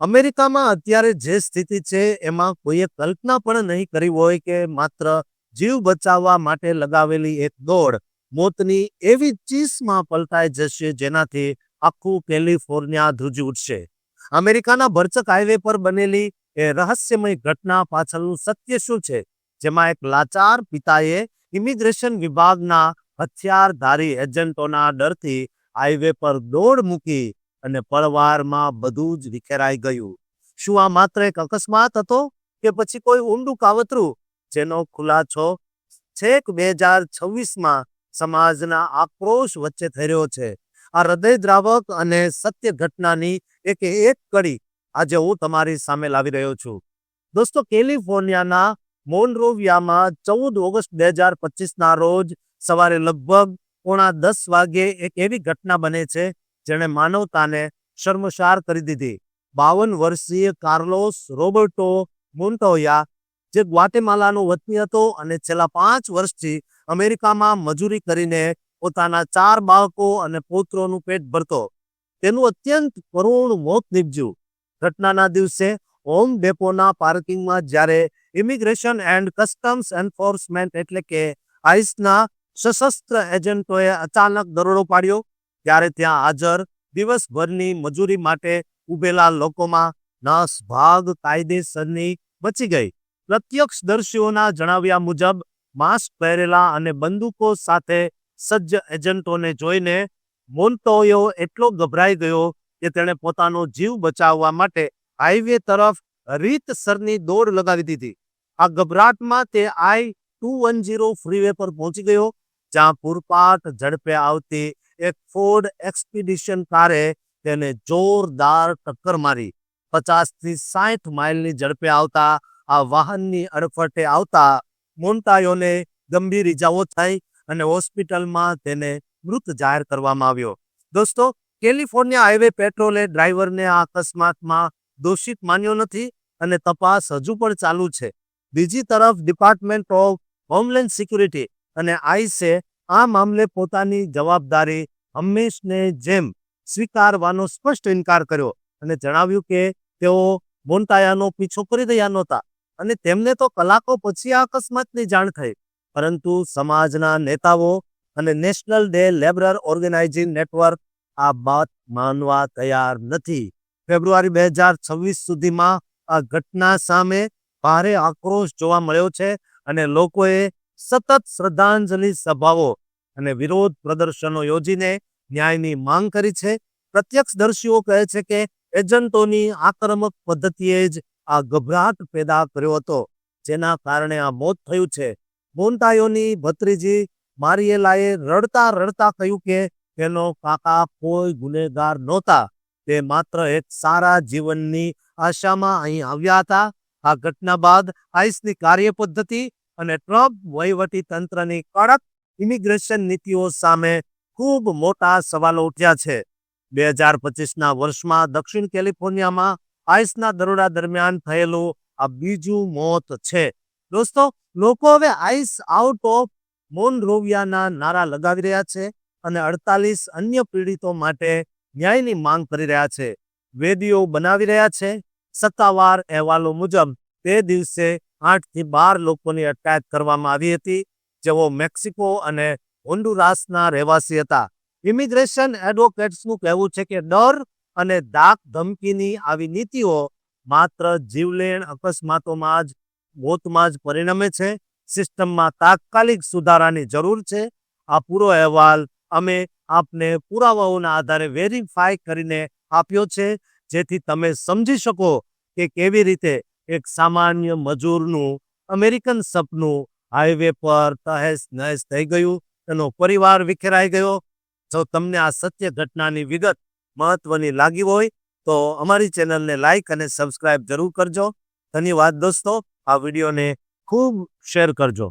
અમેરિકામાં અત્યારે જે સ્થિતિ છે, એમાં કોઈએ કલ્પના પણ નહીં કરી હોય કે માત્ર જીવ બચાવવા માટે લગાવેલી એક દોડ મોતની એવી ચીસમાં પલટાઈ જશે જેનાથી આખું કેલિફોર્નિયા ધ્રુજી ઉઠશે. અમેરિકાના ભરચક હાઈવે પર બનેલી એ રહસ્યમય ઘટના પાછળનું સત્ય શું છે? જેમાં એક લાચાર પિતાએ ઇમિગ્રેશન વિભાગના હથિયારધારી એજન્ટોના ડરથી હાઈવે પર દોડ મૂકી અને પરવારમાં બધું જ વિખેરાઈ ગયું. શું આ માત્ર એક અકસ્માત હતો કે પછી કોઈ ઊંડું કાવતરું, જેનો ખુલાસો છેક બે હજાર છવ્વીસમાં સમાજના આક્રોશ વચ્ચે થઈ રહ્યો છે? આ હૃદયદ્રાવક અને સત્ય ઘટનાની એક એક કડી આજે હું તમારી સામે લાવી રહ્યો છું. દોસ્તો, કેલિફોર્નિયાના મોનરોવિયામાં ચૌદ ઓગસ્ટ બે હજાર પચીસના રોજ સવારે લગભગ પોણા દસ વાગ્યે એક એવી ઘટના બને છે જેણે માનવતાને શર્મસાર કરી દીધી. બાવન વર્ષીય કાર્લોસ રોબર્ટો મોન્ટોયા, જે ગ્વાટેમાલાનો વતની હતો અને છેલ્લા પાંચ વર્ષથી અમેરિકામાં મજૂરી કરીને પોતાના ચાર બાળકો અને પુત્રોનું પેટ ભરતો. તેનું અત્યંત કરુણ મોત નીપજ્યું. ઘટનાના દિવસે હોમ ડેપોના પાર્કિંગમાં જ્યારે ઇમિગ્રેશન એન્ડ કસ્ટમ્સ એન્ફોર્સમેન્ટ એટલે કે આઈસના સશસ્ત્ર એજન્ટોએ અચાનક દરોડો પાડ્યો ત્યારે ત્યાં હાજર દિવસભરની મજૂરી માટે ઉભેલા લોકોમાં નાસભાગ કાયદેસરની બચી ગઈ. પ્રત્યક્ષદર્શીઓના જણાવ્યા મુજબ, માસ્ક પહેરેલા અને બંદૂકો સાથે સજ્જ એજન્ટોને જોઈને મોન્ટોયો એટલો ગભરાઈ ગયો કે તેણે પોતાનો જીવ બચાવવા માટે હાઈવે તરફ રીતસરની દોડ લગાવી દીધી. આ ગભરાટમાં તે I two one zero freeway પર પહોંચી ગયો, જ્યાં પૂરપાટ ઝડપે આવતી એક ફોર્ડ એક્સપિડિશન કારે તેને જોરદાર ટક્કર મારી. પચાસથી સાઠ માઇલની ઝડપે આવતા, આ વાહનની અડફટે આવતા મોન્ટાયોને ગંભીર ઇજાઓ થઈ અને હોસ્પિટલમાં તેને મૃત જાહેર કરવામાં આવ્યો. દોસ્તો, કેલિફોર્નિયા હાઈવે પેટ્રોલે ડ્રાઈવરને આ અકસ્માતમાં દોષિત માન્યો નથી અને તપાસ હજુ પણ ચાલુ છે. બીજી તરફ ડિપાર્ટમેન્ટ ઓફ હોમલેન્ડ સિક્યુરિટી અને આઈસે આ મામલે પોતાની જવાબદારી હંમેશને જેમ સ્વીકારવાનો સ્પષ્ટ ઇનકાર કર્યો અને જણાવ્યું કે તેઓ બોનતાયાનો પીછો કરી રહ્યા નહોતા અને તેમને તો કલાકો પછી આ અકસ્માતની જાણ થઈ. પરંતુ સમાજના નેતાઓ અને National Day Laborer Organizing Network આ વાત માનવા તૈયાર નથી. ફેબ્રુઆરી બે હજાર છવ્વીસ સુધીમાં આ ઘટના સામે ભારે આક્રોશ જોવા મળ્યો છે અને લોકોએ સતત શ્રદ્ધાંજલિ સભાઓ અને વિરોધ પ્રદર્શનો યોજીને ન્યાયની માંગ કરી છે. પ્રત્યક્ષદર્શીઓ કહે છે કે એજન્ટોની આક્રમક પદ્ધતિએ જ આ ગભરાટ પેદા કર્યો હતો, જેના કારણે આ મોત થયું છે. મોન્ટાયોની ભત્રીજી મારિયેલાએ રડતા રડતા કહ્યું કે તેનો કાકા કોઈ ગુનેગાર નહોતા, તે માત્ર એક સારા જીવનની આશામાં અહીં આવ્યા હતા. આ ઘટના બાદ આઈસની કાર્યપદ્ધતિ અને ટ્રમ્પ વહીવટી તંત્રની કડક ઇમિગ્રેશન નીતિઓ સામે ખૂબ મોટા સવાલો ઉઠ્યા છે. બે હજાર પચીસના વર્ષમાં દક્ષિણ કેલિફોર્નિયામાં આઈસના દરોડા દરમિયાન થયેલું આ બીજું મોત છે. દોસ્તો, લોકો હવે આઈસ આઉટ ઓફ મોનરોવિયાના નારા લગાવી રહ્યા છે અને અડતાલીસ અન્ય પીડિતો માટે ન્યાયની માંગ કરી રહ્યા છે. વેદીઓ બનાવી રહ્યા છે. સત્તાવાર અહેવાલો મુજબ, તે દિવસે આઠથી બાર લોકોની અટકાયત કરવામાં આવી હતી, જેઓ મેક્સિકો અને હોન્ડુરાસના રહેવાસી હતા. ઇમિગ્રેશન એડવોકેટ્સનું કહેવું છે કે ડર અને દાગ ધમકીની આવી નીતિઓ માત્ર જીવલેણ અકસ્માતોમાં જ, મોતમાં જ પરિણમે છે. સિસ્ટમમાં તાત્કાલિક સુધારાની જરૂર છે. આ પૂરો અહેવાલ અમે આપને પુરાવાઓના આધારે વેરીફાઈ કરીને આપ્યો છે, જેથી તમે સમજી શકો કે કેવી રીતે એક સામાન્ય મજૂરનું, અમેરિકન સપનું, હાઈવે પર તહેસ નહેસ થઈ ગયું, તેનો પરિવાર વિખેરાઈ ગયો. જો તમને આ સત્ય ઘટનાની વિગત મહત્વની લાગી હોય, તો અમારી ચેનલને લાઈક અને સબસ્ક્રાઇબ જરૂર કરજો. ધન્યવાદ દોસ્તો, આ વિડીયોને ખૂબ શેર કરજો.